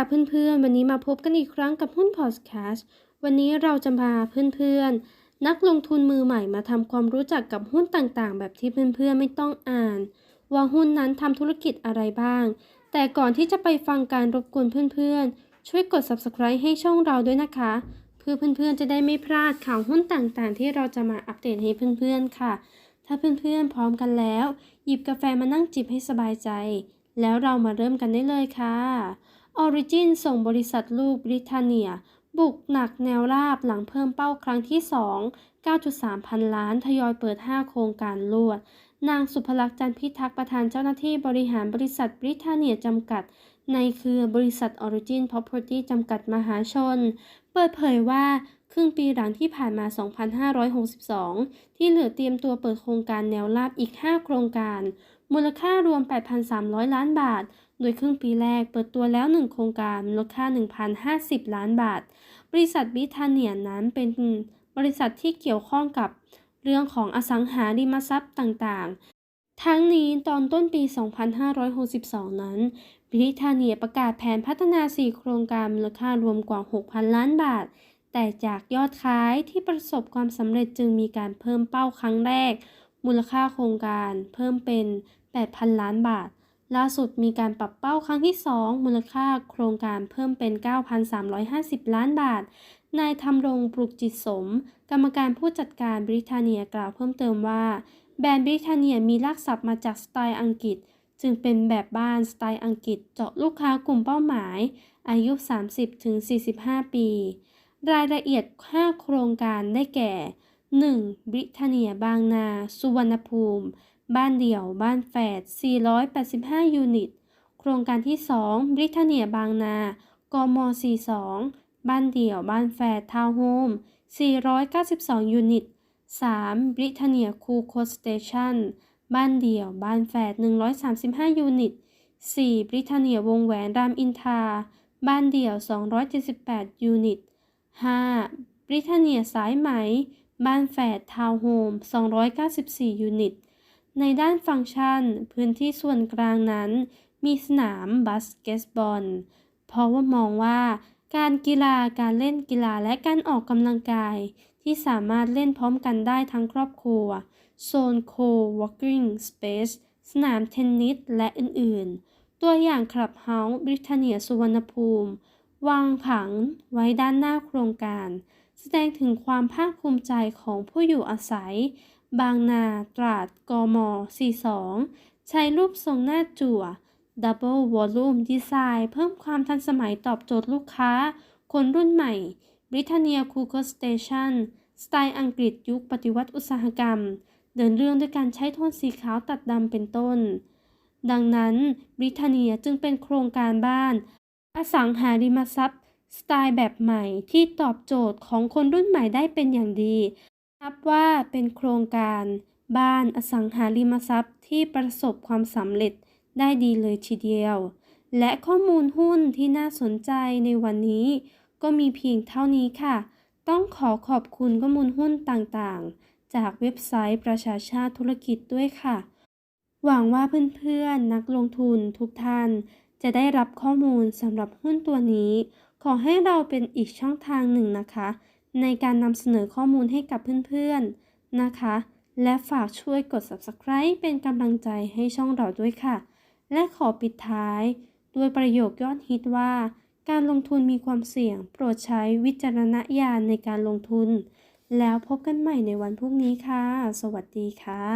ค่ะเพื่อนๆ วันนี้มาพบกันอีกครั้งกับหุ้นพอดแคสต์วันนี้เราจะพาเพื่อนๆ นักลงทุนมือใหม่มาทำความรู้จักกับหุ้นต่างๆ แบบที่เพื่อนๆ ไม่ต้องอ่าน ว่าหุ้นนั้นทำธุรกิจอะไรบ้าง แต่ก่อนที่จะไปฟังการรบกวนเพื่อนๆ ช่วยกด subscribe ให้ช่องเราด้วยนะคะ เพื่อเพื่อนๆ จะได้ไม่พลาดข่าวหุ้นต่างๆ ที่เราจะมาอัปเดตให้เพื่อนๆ ค่ะ ถ้าเพื่อนๆ พร้อมกันแล้ว หยิบกาแฟมานั่งจิบให้สบายใจ แล้วเรามาเริ่มกันได้เลยค่ะ Origin ส่งบริษัทลูกบริเตนเนีย บุกหนักแนวราบหลังเพิ่มเป้าครั้งที่ 2 9.3 พันล้านทยอยเปิด 5 โครงการลวด นางสุภลักษณ์จันพิทักษ์ประธานเจ้าหน้าที่บริหารบริษัทบริเตนเนียจำกัด ในเครือบริษัท Origin Property จำกัดมหาชน เปิดเผยว่าครึ่งปีหลังที่ผ่านมา 2562 ที่เหลือเตรียมตัวเปิดโครงการแนวราบอีก 5 โครงการ มูลค่ารวม 8,300 ล้านบาท โดยครึ่งปีแรกเปิดตัวแล้ว 1 โครงการมูลค่า 1,050 ล้านบาท บริษัทบิทาเนียนั้นเป็นบริษัทที่เกี่ยวข้องกับเรื่องของอสังหาริมทรัพย์ต่างๆ ทั้งนี้ตอนต้นปี 2562 นั้นบริทาเนียประกาศแผนพัฒนา 4 โครงการมูลค่ารวมกว่า 6,000 ล้านบาท แต่จากยอดขายที่ประสบความสำเร็จจึงมีการเพิ่มเป้าครั้งแรก มูลค่าโครงการเพิ่มเป็น 8,000 ล้านบาท ล่าสุดมีการปรับเป้าครั้งที่ 2 มูลค่าโครงการเพิ่มเป็น 9,350 ล้านบาท นายธรรมรงปลุกจิตสม กรรมการผู้จัดการบริทาเนียกล่าวเพิ่มเติมว่า แบรนด์บริทาเนียมีรากศัพท์มาจากสไตล์อังกฤษ จึงเป็นแบบบ้านสไตล์อังกฤษเจาะลูกค้ากลุ่มเป้าหมาย อายุ 30-45 ปี รายละเอียด 5 โครงการได้แก่ 1. บริทาเนียบางนา สุวรรณภูมิ บ้านเดี่ยว บ้านแฝด 485 ยูนิต โครงการที่ 2 บริทเนียบางนา กม 42 บ้านเดี่ยว บ้านแฝด ทาวน์โฮม 492 ยูนิต 3. บริทเนียคูโคสเตชันบ้านเดี่ยว บ้านแฝด 135 ยูนิต 4. บริทเนียวงแหวนรามอินทราบ้านเดี่ยว 278 ยูนิต 5. บริทเนียสายไหม บ้านแฝด ทาวน์โฮม 294 ยูนิต ในด้านฟังก์ชัน พื้นที่ส่วนกลางนั้น มีสนามบาสเกตบอล เพราะว่ามองว่า การกีฬาการเล่นกีฬาและการออกกำลังกาย ที่สามารถเล่นพร้อมกันได้ทั้งครอบครัว โซนโควอล์กิ้งสเปซสนามเทนนิสและอื่นๆ ตัวอย่างคลับเฮาส์บริทาเนียสุวรรณภูมิ วางผังไว้ด้านหน้าโครงการ แสดงถึงความภาคภูมิใจของผู้อยู่อาศัย บางนาตราดกม 42 ใช้รูปทรงหน้าจั่ว Double Volume Design เพิ่มความทันสมัยตอบโจทย์ลูกค้า คนรุ่นใหม่ Britannia Coco Station สไตล์อังกฤษยุคปฏิวัติอุตสาหกรรม เดินเรื่องด้วยการใช้โทนสีขาวตัดดำเป็นต้น ดังนั้น Britannia จึงเป็นโครงการบ้าน อสังหาริมทรัพย์ สไตล์แบบใหม่ที่ตอบโจทย์ของคนรุ่นใหม่ได้เป็นอย่างดี นับว่าเป็นโครงการบ้านอสังหาริมทรัพย์ที่ประสบความสำเร็จได้ดีเลยทีเดียว และข้อมูลหุ้นที่น่าสนใจในวันนี้ ก็มีเพียงเท่านี้ค่ะ ต้องขอขอบคุณข้อมูลหุ้นต่างๆ จากเว็บไซต์ประชาชาติธุรกิจด้วยค่ะ หวังว่าเพื่อนๆ นักลงทุนทุกท่าน จะได้รับข้อมูลสำหรับหุ้นตัวนี้ ขอให้เราเป็นอีกช่องทางหนึ่งนะคะ ในการนำเสนอข้อมูลให้กับเพื่อนๆนะคะ และฝากช่วยกด subscribe เป็นกำลังใจให้ช่องเราด้วยค่ะ และขอปิดท้าย ด้วยประโยคยอดฮิตว่า การลงทุนมีความเสี่ยง โปรดใช้วิจารณญาณในการลงทุน แล้วพบกันใหม่ในวันพรุ่งนี้ค่ะ สวัสดีค่ะ